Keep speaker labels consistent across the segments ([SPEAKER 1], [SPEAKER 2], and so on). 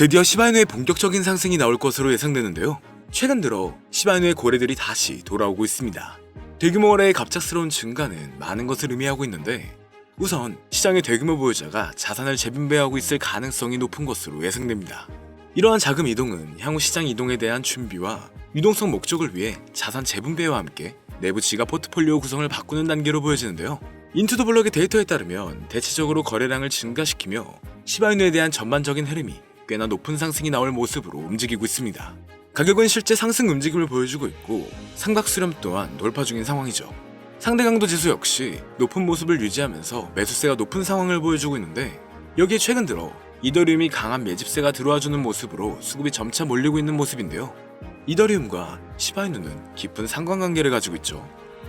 [SPEAKER 1] 드디어 시바이누의 본격적인 상승이 나올 것으로 예상되는데요. 최근 들어 시바이누의 고래들이 다시 돌아오고 있습니다. 대규모 거래의 갑작스러운 증가는 많은 것을 의미하고 있는데 우선 시장의 대규모 보유자가 자산을 재분배하고 있을 가능성이 높은 것으로 예상됩니다. 이러한 자금 이동은 향후 시장 이동에 대한 준비와 유동성 목적을 위해 자산 재분배와 함께 내부 지가 포트폴리오 구성을 바꾸는 단계로 보여지는데요. 인투더 블럭의 데이터에 따르면 대체적으로 거래량을 증가시키며 시바이누에 대한 전반적인 흐름이 꽤나 높은 상승이 나올 모습으로 움직이고 있습니다. 가격은 실제 상승 움직임을 보여주고 있고 삼각 수렴 또한 돌파 중인 상황이죠. 상대 강도 지수 역시 높은 모습을 유지하면서 매수세가 높은 상황을 보여주고 있는데 여기에 최근 들어 이더리움이 강한 매집세가 들어와주는 모습으로 수급이 점차 몰리고 있는 모습인데요. 이더리움과 시바이누는 깊은 상관관계를 가지고 있죠.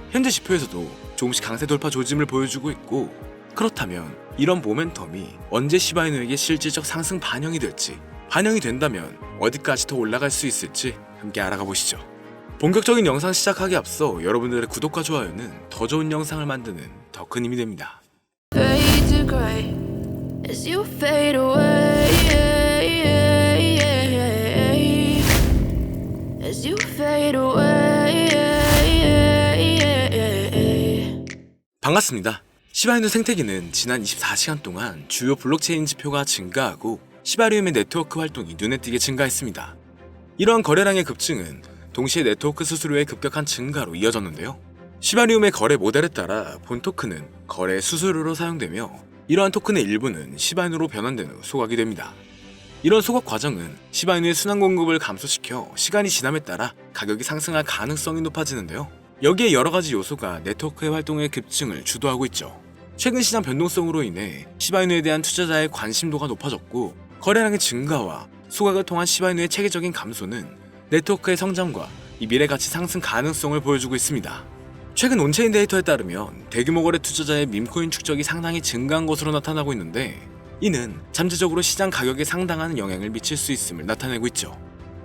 [SPEAKER 1] 현재 지표에서도 조금씩 강세 돌파 조짐을 보여주고 있고 그렇다면 이런 모멘텀이 언제 시바이누에게 실질적 상승 반영이 될지 반영이 된다면 어디까지 더 올라갈 수 있을지 함께 알아가 보시죠. 본격적인 영상 시작하기 앞서 여러분들의 구독과 좋아요는 더 좋은 영상을 만드는 더 큰 힘이 됩니다. 반갑습니다. 시바이누 생태계는 지난 24시간 동안 주요 블록체인 지표가 증가하고 시바리움의 네트워크 활동이 눈에 띄게 증가했습니다. 이러한 거래량의 급증은 동시에 네트워크 수수료의 급격한 증가로 이어졌는데요. 시바리움의 거래 모델에 따라 본 토큰은 거래 수수료로 사용되며 이러한 토큰의 일부는 시바이누로 변환된 후 소각이 됩니다. 이런 소각 과정은 시바이누의 순환 공급을 감소시켜 시간이 지남에 따라 가격이 상승할 가능성이 높아지는데요. 여기에 여러 가지 요소가 네트워크의 활동의 급증을 주도하고 있죠. 최근 시장 변동성으로 인해 시바이누에 대한 투자자의 관심도가 높아졌고 거래량의 증가와 소각을 통한 시바이누의 체계적인 감소는 네트워크의 성장과 이 미래 가치 상승 가능성을 보여주고 있습니다. 최근 온체인 데이터에 따르면 대규모 거래 투자자의 밈코인 축적이 상당히 증가한 것으로 나타나고 있는데 이는 잠재적으로 시장 가격에 상당한 영향을 미칠 수 있음을 나타내고 있죠.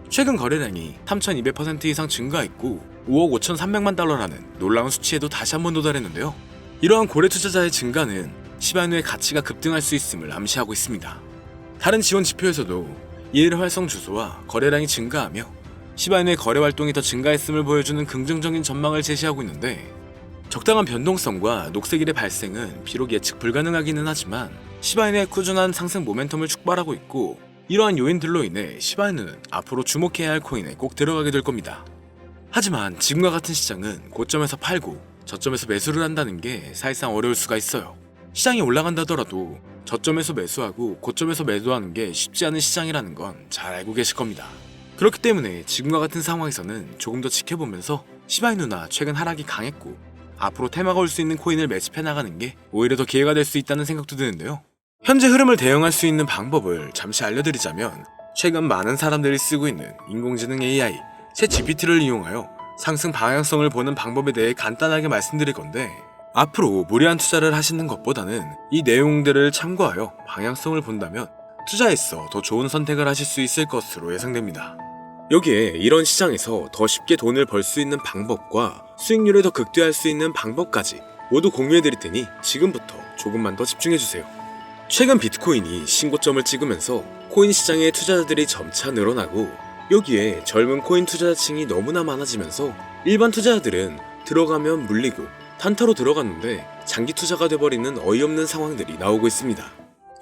[SPEAKER 1] 최근 거래량이 3,200% 이상 증가했고 5억 5,300만 달러라는 놀라운 수치에도 다시 한번 도달했는데요. 이러한 고래 투자자의 증가는 시바누의 가치가 급등할 수 있음을 암시하고 있습니다. 다른 지원 지표에서도 이해를 활성 주소와 거래량이 증가하며 시바누의 거래 활동이 더 증가했음을 보여주는 긍정적인 전망을 제시하고 있는데 적당한 변동성과 녹색일의 발생은 비록 예측 불가능하기는 하지만 시바이누의 꾸준한 상승 모멘텀을 축발하고 있고 이러한 요인들로 인해 시바이누는 앞으로 주목해야 할 코인에 꼭 들어가게 될 겁니다. 하지만 지금과 같은 시장은 고점에서 팔고 저점에서 매수를 한다는 게 사실상 어려울 수가 있어요. 시장이 올라간다더라도 저점에서 매수하고 고점에서 매도하는 게 쉽지 않은 시장이라는 건 잘 알고 계실 겁니다. 그렇기 때문에 지금과 같은 상황에서는 조금 더 지켜보면서 시바이누나 최근 하락이 강했고 앞으로 테마가 올 수 있는 코인을 매집해 나가는 게 오히려 더 기회가 될 수 있다는 생각도 드는데요. 현재 흐름을 대응할 수 있는 방법을 잠시 알려드리자면 최근 많은 사람들이 쓰고 있는 인공지능 AI, 챗 GPT를 이용하여 상승 방향성을 보는 방법에 대해 간단하게 말씀드릴 건데 앞으로 무리한 투자를 하시는 것보다는 이 내용들을 참고하여 방향성을 본다면 투자에서 더 좋은 선택을 하실 수 있을 것으로 예상됩니다. 여기에 이런 시장에서 더 쉽게 돈을 벌 수 있는 방법과 수익률을 더 극대화할 수 있는 방법까지 모두 공유해 드릴 테니 지금부터 조금만 더 집중해 주세요. 최근 비트코인이 신고점을 찍으면서 코인 시장의 투자자들이 점차 늘어나고 여기에 젊은 코인 투자자층이 너무나 많아지면서 일반 투자자들은 들어가면 물리고 단타로 들어갔는데 장기 투자가 돼버리는 어이없는 상황들이 나오고 있습니다.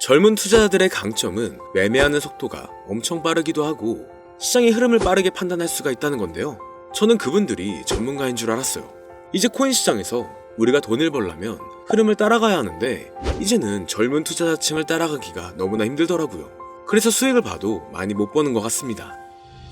[SPEAKER 1] 젊은 투자자들의 강점은 매매하는 속도가 엄청 빠르기도 하고 시장의 흐름을 빠르게 판단할 수가 있다는 건데요. 저는 그분들이 전문가인 줄 알았어요. 이제 코인 시장에서 우리가 돈을 벌려면 흐름을 따라가야 하는데 이제는 젊은 투자자층을 따라가기가 너무나 힘들더라고요. 그래서 수익을 봐도 많이 못 버는 것 같습니다.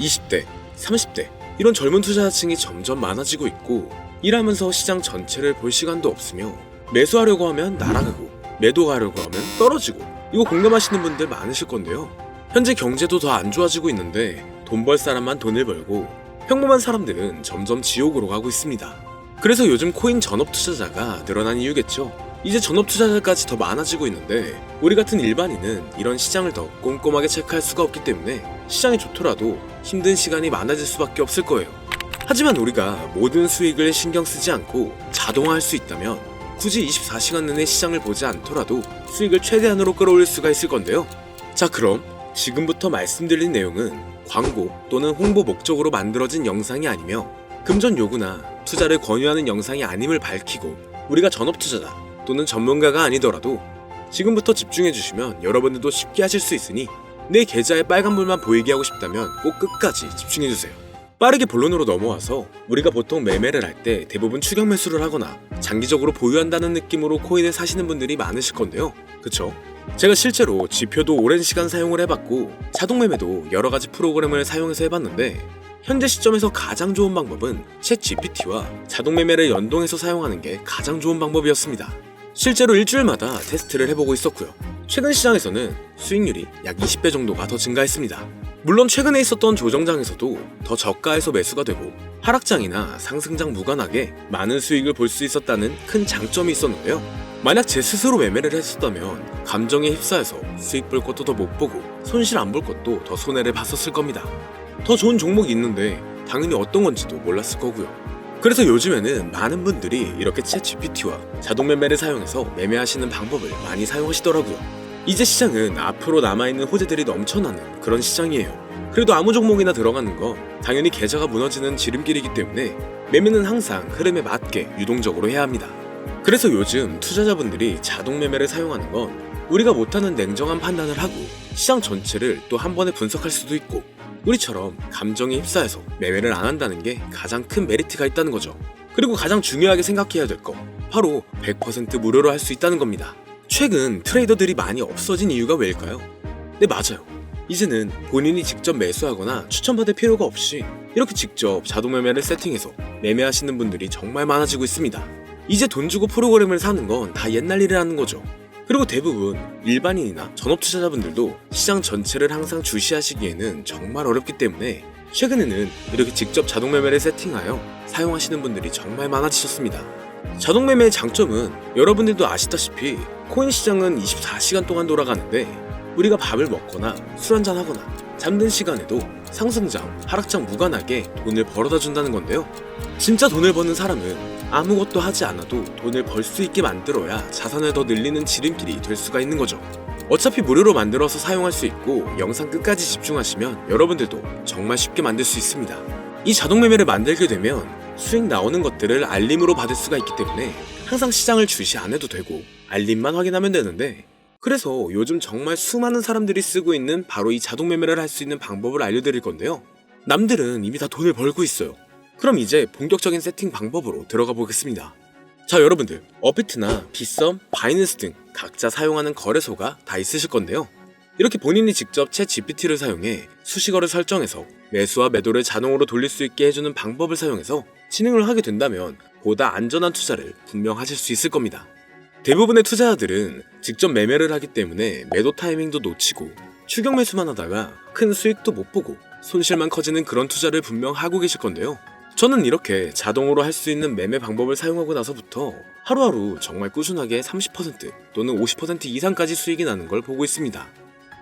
[SPEAKER 1] 20대, 30대 이런 젊은 투자자층이 점점 많아지고 있고 일하면서 시장 전체를 볼 시간도 없으며 매수하려고 하면 날아가고 매도하려고 하면 떨어지고 이거 공감하시는 분들 많으실 건데요. 현재 경제도 더 안 좋아지고 있는데 돈 벌 사람만 돈을 벌고 평범한 사람들은 점점 지옥으로 가고 있습니다. 그래서 요즘 코인 전업 투자자가 늘어난 이유겠죠. 이제 전업 투자자까지 더 많아지고 있는데 우리 같은 일반인은 이런 시장을 더 꼼꼼하게 체크할 수가 없기 때문에 시장이 좋더라도 힘든 시간이 많아질 수밖에 없을 거예요. 하지만 우리가 모든 수익을 신경 쓰지 않고 자동화할 수 있다면 굳이 24시간 내내 시장을 보지 않더라도 수익을 최대한으로 끌어올릴 수가 있을 건데요. 자 그럼 지금부터 말씀드린 내용은 광고 또는 홍보 목적으로 만들어진 영상이 아니며 금전 요구나 투자를 권유하는 영상이 아님을 밝히고 우리가 전업 투자자 또는 전문가가 아니더라도 지금부터 집중해 주시면 여러분들도 쉽게 하실 수 있으니 내 계좌에 빨간불만 보이게 하고 싶다면 꼭 끝까지 집중해 주세요. 빠르게 본론으로 넘어와서 우리가 보통 매매를 할 때 대부분 추격 매수를 하거나 장기적으로 보유한다는 느낌으로 코인을 사시는 분들이 많으실 건데요. 그쵸? 제가 실제로 지표도 오랜 시간 사용을 해봤고 자동 매매도 여러 가지 프로그램을 사용해서 해봤는데 현재 시점에서 가장 좋은 방법은 챗 GPT와 자동 매매를 연동해서 사용하는 게 가장 좋은 방법이었습니다. 실제로 일주일마다 테스트를 해보고 있었고요. 최근 시장에서는 수익률이 약 20배 정도가 더 증가했습니다. 물론 최근에 있었던 조정장에서도 더 저가에서 매수가 되고 하락장이나 상승장 무관하게 많은 수익을 볼 수 있었다는 큰 장점이 있었는데요. 만약 제 스스로 매매를 했었다면 감정에 휩싸여서 수익 볼 것도 더 못 보고 손실 안 볼 것도 더 손해를 봤었을 겁니다. 더 좋은 종목이 있는데 당연히 어떤 건지도 몰랐을 거고요. 그래서 요즘에는 많은 분들이 이렇게 챗 GPT와 자동 매매를 사용해서 매매하시는 방법을 많이 사용하시더라고요. 이제 시장은 앞으로 남아있는 호재들이 넘쳐나는 그런 시장이에요. 그래도 아무 종목이나 들어가는 건 당연히 계좌가 무너지는 지름길이기 때문에 매매는 항상 흐름에 맞게 유동적으로 해야 합니다. 그래서 요즘 투자자분들이 자동 매매를 사용하는 건 우리가 못하는 냉정한 판단을 하고 시장 전체를 또 한 번에 분석할 수도 있고 우리처럼 감정에 휩싸여서 매매를 안 한다는 게 가장 큰 메리트가 있다는 거죠. 그리고 가장 중요하게 생각해야 될 거 바로 100% 무료로 할 수 있다는 겁니다. 최근 트레이더들이 많이 없어진 이유가 왜일까요? 네 맞아요. 이제는 본인이 직접 매수하거나 추천받을 필요가 없이 이렇게 직접 자동 매매를 세팅해서 매매하시는 분들이 정말 많아지고 있습니다. 이제 돈 주고 프로그램을 사는 건 다 옛날 일이라는 거죠. 그리고 대부분 일반인이나 전업 투자자분들도 시장 전체를 항상 주시하시기에는 정말 어렵기 때문에 최근에는 이렇게 직접 자동 매매를 세팅하여 사용하시는 분들이 정말 많아지셨습니다. 자동 매매의 장점은 여러분들도 아시다시피 코인 시장은 24시간 동안 돌아가는데 우리가 밥을 먹거나 술 한잔 하거나 잠든 시간에도 상승장, 하락장 무관하게 돈을 벌어다 준다는 건데요. 진짜 돈을 버는 사람은 아무것도 하지 않아도 돈을 벌 수 있게 만들어야 자산을 더 늘리는 지름길이 될 수가 있는 거죠. 어차피 무료로 만들어서 사용할 수 있고 영상 끝까지 집중하시면 여러분들도 정말 쉽게 만들 수 있습니다. 이 자동 매매를 만들게 되면 수익 나오는 것들을 알림으로 받을 수가 있기 때문에 항상 시장을 주시 안 해도 되고 알림만 확인하면 되는데 그래서 요즘 정말 수많은 사람들이 쓰고 있는 바로 이 자동 매매를 할 수 있는 방법을 알려드릴 건데요. 남들은 이미 다 돈을 벌고 있어요. 그럼 이제 본격적인 세팅 방법으로 들어가 보겠습니다. 자, 여러분들, 어비트나 빗썸, 바이낸스 등 각자 사용하는 거래소가 다 있으실 건데요. 이렇게 본인이 직접 챗 GPT를 사용해 수식어를 설정해서 매수와 매도를 자동으로 돌릴 수 있게 해주는 방법을 사용해서 진행을 하게 된다면 보다 안전한 투자를 분명 하실 수 있을 겁니다. 대부분의 투자자들은 직접 매매를 하기 때문에 매도 타이밍도 놓치고 추격 매수만 하다가 큰 수익도 못 보고 손실만 커지는 그런 투자를 분명 하고 계실 건데요. 저는 이렇게 자동으로 할 수 있는 매매 방법을 사용하고 나서부터 하루하루 정말 꾸준하게 30% 또는 50% 이상까지 수익이 나는 걸 보고 있습니다.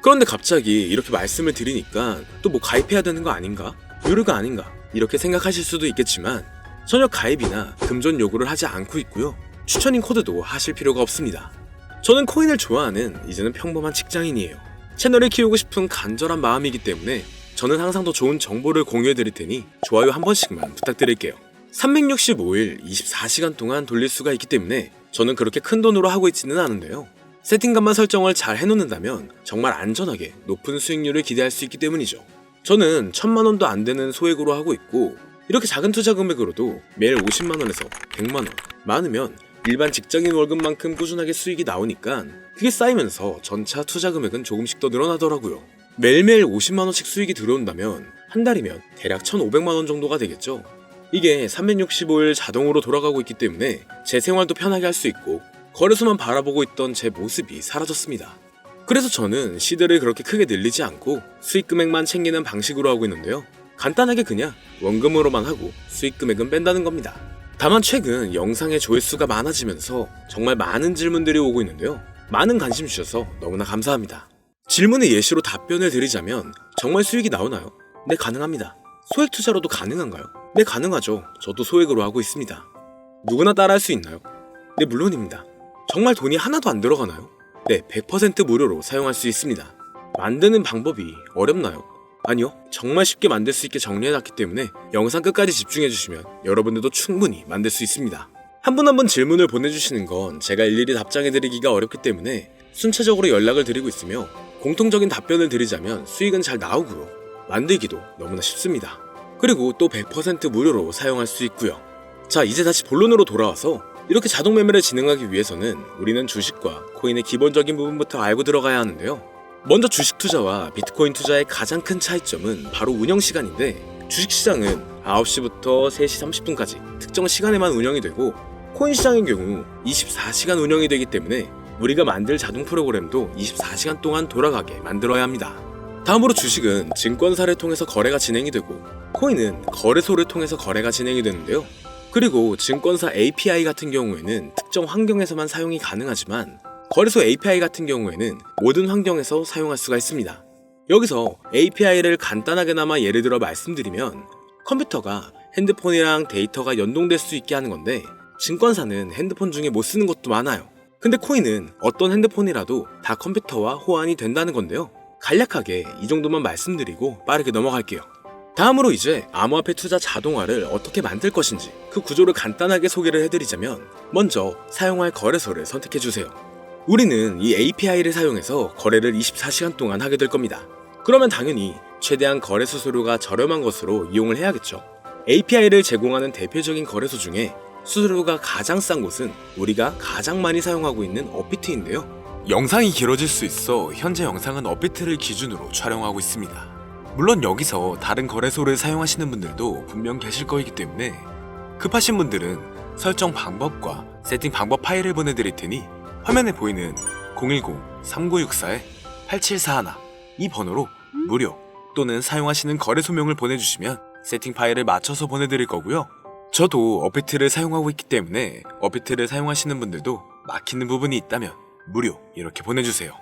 [SPEAKER 1] 그런데 갑자기 이렇게 말씀을 드리니까 또 뭐 가입해야 되는 거 아닌가? 유료가 아닌가? 이렇게 생각하실 수도 있겠지만 전혀 가입이나 금전 요구를 하지 않고 있고요. 추천인 코드도 하실 필요가 없습니다. 저는 코인을 좋아하는 이제는 평범한 직장인이에요. 채널을 키우고 싶은 간절한 마음이기 때문에 저는 항상 더 좋은 정보를 공유해 드릴 테니 좋아요 한 번씩만 부탁드릴게요. 365일 24시간 동안 돌릴 수가 있기 때문에 저는 그렇게 큰 돈으로 하고 있지는 않은데요. 세팅값만 설정을 잘 해놓는다면 정말 안전하게 높은 수익률을 기대할 수 있기 때문이죠. 저는 천만 원도 안 되는 소액으로 하고 있고 이렇게 작은 투자 금액으로도 매일 50만 원에서 100만 원 많으면 일반 직장인 월급만큼 꾸준하게 수익이 나오니까 그게 쌓이면서 전차 투자 금액은 조금씩 더 늘어나더라고요. 매일매일 50만 원씩 수익이 들어온다면 한 달이면 대략 1,500만 원 정도가 되겠죠. 이게 365일 자동으로 돌아가고 있기 때문에 제 생활도 편하게 할 수 있고 거래소만 바라보고 있던 제 모습이 사라졌습니다. 그래서 저는 시드를 그렇게 크게 늘리지 않고 수익 금액만 챙기는 방식으로 하고 있는데요. 간단하게 그냥 원금으로만 하고 수익 금액은 뺀다는 겁니다. 다만 최근 영상의 조회수가 많아지면서 정말 많은 질문들이 오고 있는데요. 많은 관심 주셔서 너무나 감사합니다. 질문의 예시로 답변을 드리자면 정말 수익이 나오나요? 네 가능합니다. 소액 투자로도 가능한가요? 네 가능하죠. 저도 소액으로 하고 있습니다. 누구나 따라 할 수 있나요? 네 물론입니다. 정말 돈이 하나도 안 들어가나요? 네 100% 무료로 사용할 수 있습니다. 만드는 방법이 어렵나요? 아니요. 정말 쉽게 만들 수 있게 정리해놨기 때문에 영상 끝까지 집중해주시면 여러분들도 충분히 만들 수 있습니다. 한분 한분 질문을 보내주시는 건 제가 일일이 답장해드리기가 어렵기 때문에 순차적으로 연락을 드리고 있으며 공통적인 답변을 드리자면 수익은 잘 나오고요. 만들기도 너무나 쉽습니다. 그리고 또 100% 무료로 사용할 수 있고요. 자, 이제 다시 본론으로 돌아와서 이렇게 자동 매매를 진행하기 위해서는 우리는 주식과 코인의 기본적인 부분부터 알고 들어가야 하는데요. 먼저 주식 투자와 비트코인 투자의 가장 큰 차이점은 바로 운영 시간인데 주식 시장은 9시부터 3시 30분까지 특정 시간에만 운영이 되고 코인 시장의 경우 24시간 운영이 되기 때문에 우리가 만들 자동 프로그램도 24시간 동안 돌아가게 만들어야 합니다. 다음으로 주식은 증권사를 통해서 거래가 진행이 되고 코인은 거래소를 통해서 거래가 진행이 되는데요. 그리고 증권사 API 같은 경우에는 특정 환경에서만 사용이 가능하지만 거래소 API 같은 경우에는 모든 환경에서 사용할 수가 있습니다. 여기서 API를 간단하게나마 예를 들어 말씀드리면 컴퓨터가 핸드폰이랑 데이터가 연동될 수 있게 하는 건데 증권사는 핸드폰 중에 못 쓰는 것도 많아요. 근데 코인은 어떤 핸드폰이라도 다 컴퓨터와 호환이 된다는 건데요. 간략하게 이 정도만 말씀드리고 빠르게 넘어갈게요. 다음으로 이제 암호화폐 투자 자동화를 어떻게 만들 것인지 그 구조를 간단하게 소개를 해드리자면 먼저 사용할 거래소를 선택해주세요. 우리는 이 API를 사용해서 거래를 24시간 동안 하게 될 겁니다. 그러면 당연히 최대한 거래 수수료가 저렴한 것으로 이용을 해야겠죠. API를 제공하는 대표적인 거래소 중에 수수료가 가장 싼 곳은 우리가 가장 많이 사용하고 있는 업비트인데요. 영상이 길어질 수 있어 현재 영상은 업비트를 기준으로 촬영하고 있습니다. 물론 여기서 다른 거래소를 사용하시는 분들도 분명 계실 거이기 때문에 급하신 분들은 설정 방법과 세팅 방법 파일을 보내드릴 테니 화면에 보이는 010-3964-8741 이 번호로 무료 또는 사용하시는 거래소명을 보내주시면 세팅 파일을 맞춰서 보내드릴 거고요. 저도 어비트를 사용하고 있기 때문에 어비트를 사용하시는 분들도 막히는 부분이 있다면 무료 이렇게 보내주세요.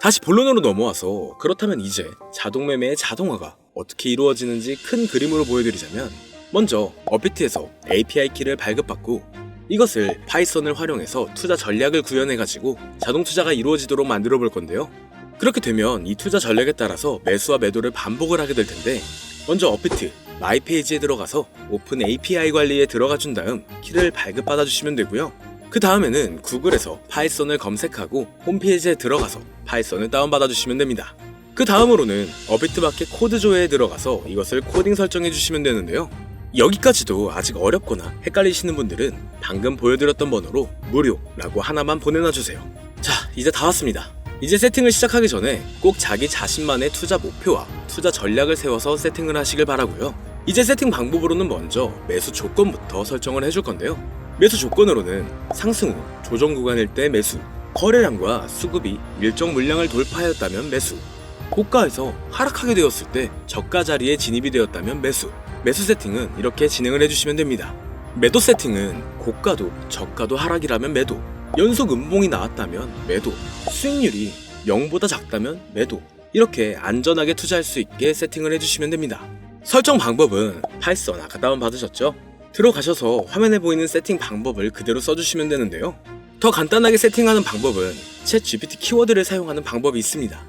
[SPEAKER 1] 다시 본론으로 넘어와서 그렇다면 이제 자동 매매의 자동화가 어떻게 이루어지는지 큰 그림으로 보여드리자면 먼저 어비트에서 API 키를 발급받고 이것을 파이썬을 활용해서 투자 전략을 구현해가지고 자동 투자가 이루어지도록 만들어 볼 건데요. 그렇게 되면 이 투자 전략에 따라서 매수와 매도를 반복을 하게 될 텐데 먼저 어비트 마이 페이지에 들어가서 오픈 API 관리에 들어가 준 다음 키를 발급받아 주시면 되고요. 그 다음에는 구글에서 파이썬을 검색하고 홈페이지에 들어가서 파이썬을 다운받아 주시면 됩니다. 그 다음으로는 어비트 마켓 코드 조회에 들어가서 이것을 코딩 설정해 주시면 되는데요. 여기까지도 아직 어렵거나 헷갈리시는 분들은 방금 보여드렸던 번호로 무료라고 하나만 보내놔 주세요. 자, 이제 다 왔습니다. 이제 세팅을 시작하기 전에 꼭 자기 자신만의 투자 목표와 투자 전략을 세워서 세팅을 하시길 바라고요. 이제 세팅 방법으로는 먼저 매수 조건부터 설정을 해줄 건데요. 매수 조건으로는 상승 후 조정 구간일 때 매수, 거래량과 수급이 일정 물량을 돌파하였다면 매수, 고가에서 하락하게 되었을 때 저가 자리에 진입이 되었다면 매수, 매수 세팅은 이렇게 진행을 해주시면 됩니다. 매도 세팅은 고가도 저가도 하락이라면 매도, 연속 음봉이 나왔다면 매도, 수익률이 0보다 작다면 매도, 이렇게 안전하게 투자할 수 있게 세팅을 해주시면 됩니다. 설정 방법은 파이썬 아까 다운받으셨죠? 들어가셔서 화면에 보이는 세팅 방법을 그대로 써주시면 되는데요. 더 간단하게 세팅하는 방법은 챗 GPT 키워드를 사용하는 방법이 있습니다.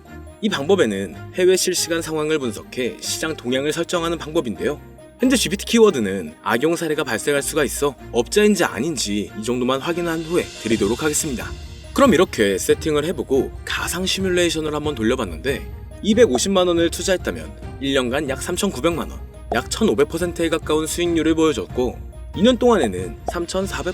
[SPEAKER 1] 이 방법에는 해외 실시간 상황을 분석해 시장 동향을 설정하는 방법인데요. 현재 GPT 키워드는 악용 사례가 발생할 수가 있어 업자인지 아닌지 이 정도만 확인한 후에 드리도록 하겠습니다. 그럼 이렇게 세팅을 해보고 가상 시뮬레이션을 한번 돌려봤는데 250만원을 투자했다면 1년간 약 3,900만원, 약 1,500%에 가까운 수익률을 보여줬고 2년 동안에는 3,400%,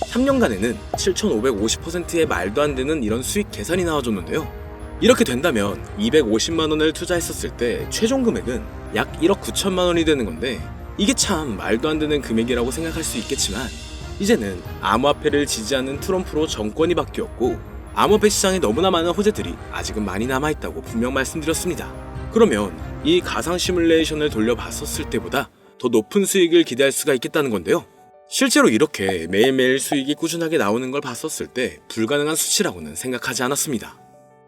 [SPEAKER 1] 3년간에는 7,550%의 말도 안 되는 이런 수익 계산이 나와줬는데요. 이렇게 된다면 250만 원을 투자했었을 때 최종 금액은 약 1억 9천만 원이 되는 건데 이게 참 말도 안 되는 금액이라고 생각할 수 있겠지만 이제는 암호화폐를 지지하는 트럼프로 정권이 바뀌었고 암호화폐 시장에 너무나 많은 호재들이 아직은 많이 남아있다고 분명 말씀드렸습니다. 그러면 이 가상 시뮬레이션을 돌려봤었을 때보다 더 높은 수익을 기대할 수가 있겠다는 건데요. 실제로 이렇게 매일매일 수익이 꾸준하게 나오는 걸 봤었을 때 불가능한 수치라고는 생각하지 않았습니다.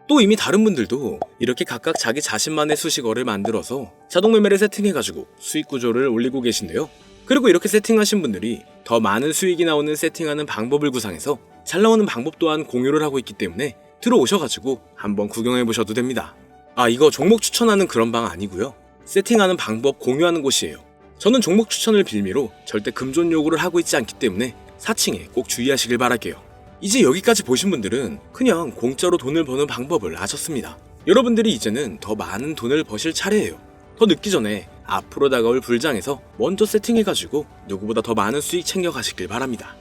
[SPEAKER 1] 또 이미 다른 분들도 이렇게 각각 자기 자신만의 수식어를 만들어서 자동 매매를 세팅해가지고 수익 구조를 올리고 계신데요. 그리고 이렇게 세팅하신 분들이 더 많은 수익이 나오는 세팅하는 방법을 구상해서 잘 나오는 방법 또한 공유를 하고 있기 때문에 들어오셔가지고 한번 구경해 보셔도 됩니다. 아, 이거 종목 추천하는 그런 방 아니고요. 세팅하는 방법 공유하는 곳이에요. 저는 종목 추천을 빌미로 절대 금존 요구를 하고 있지 않기 때문에 사칭에 꼭 주의하시길 바랄게요. 이제 여기까지 보신 분들은 그냥 공짜로 돈을 버는 방법을 아셨습니다. 여러분들이 이제는 더 많은 돈을 버실 차례예요. 더 늦기 전에 앞으로 다가올 불장에서 먼저 세팅해가지고 누구보다 더 많은 수익 챙겨가시길 바랍니다.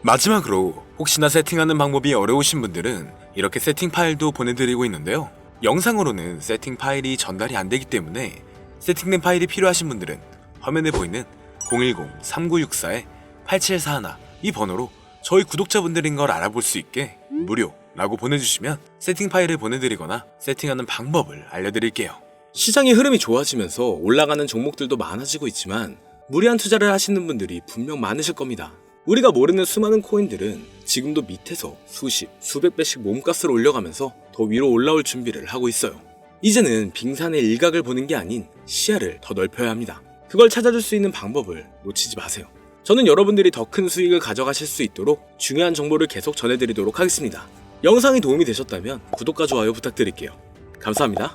[SPEAKER 1] 마지막으로 혹시나 세팅하는 방법이 어려우신 분들은 이렇게 세팅 파일도 보내드리고 있는데요. 영상으로는 세팅 파일이 전달이 안 되기 때문에 세팅된 파일이 필요하신 분들은 화면에 보이는 010-3964-8741이 번호로 저희 구독자분들인 걸 알아볼 수 있게 무료 라고 보내주시면 세팅 파일을 보내드리거나 세팅하는 방법을 알려드릴게요. 시장의 흐름이 좋아지면서 올라가는 종목들도 많아지고 있지만 무리한 투자를 하시는 분들이 분명 많으실 겁니다. 우리가 모르는 수많은 코인들은 지금도 밑에서 수십, 수백 배씩 몸값을 올려가면서 더 위로 올라올 준비를 하고 있어요. 이제는 빙산의 일각을 보는 게 아닌 시야를 더 넓혀야 합니다. 그걸 찾아줄 수 있는 방법을 놓치지 마세요. 저는 여러분들이 더 큰 수익을 가져가실 수 있도록 중요한 정보를 계속 전해드리도록 하겠습니다. 영상이 도움이 되셨다면 구독과 좋아요 부탁드릴게요. 감사합니다.